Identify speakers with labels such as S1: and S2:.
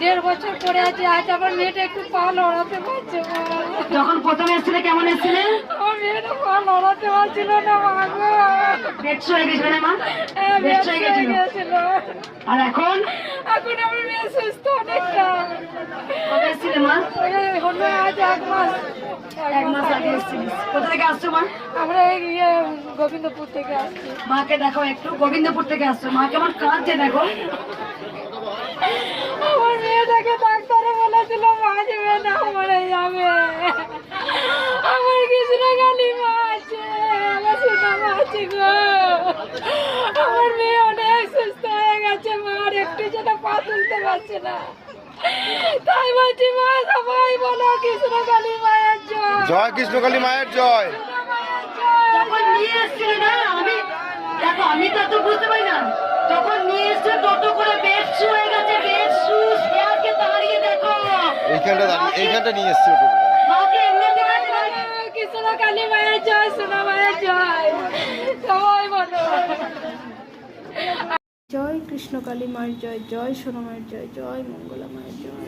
S1: দেড় বছর পরে আছে আজ আমার মেয়েটা একটু পা লড়াতে পারছে মা
S2: যখন প্রথমে এসেছিলে কেমন এসেছিলে?
S1: আমার মেয়েটা পা লড়াতে পারছিল না
S2: বেডস হয়ে গেছিল না মা?
S1: হ্যাঁ,
S2: বেডস হয়ে গেছিল। আর এখন?
S1: এখন আমার মেয়ে সুস্থ অনেকটা।
S2: কবে এসেছিলে মা?
S1: হলো আজ এক মাস।
S2: এক মাস আগে এসেছিলিস কোথা থেকে আসছো মা?
S1: আমরা ইয়ে গোবিন্দপুর থেকে আসছি।
S2: মাকে দেখো একটু। গোবিন্দপুর থেকে আসছো। মা কেমন কাঁদছে দেখো।
S1: আমার মেয়েটাকে ডাক্তারে বলেছিল বাঁচবে না মরে যাবে। আমার কিছুটা গালি মা আছে আমার সোনা আছে গো। আমার মেয়ে অনেক সুস্থ হয়ে গেছে মা আর একটু যেন পা তুলতে পারছে না। তাই বলছি মা সবাই বলো কৃষ্ণ কালী মায়ের জয়।
S3: জয় কৃষ্ণকালী মায়ের জয়।
S1: মায়ের জয়।
S2: যখন নিয়ে এসেছিলে না আমি দেখো আমি তো তো বুঝতে পারি না।
S3: এইখানটা দাঁড়িয়ে এইখানটা নিয়ে এসছি
S1: কালী মায়ের জয় সোনা মায়ের জয়। সবাই বলো। জয় কৃষ্ণ কালী মায়ের জয় জয় সোনা মায়ের জয় জয় মঙ্গলা মায়ের জয়।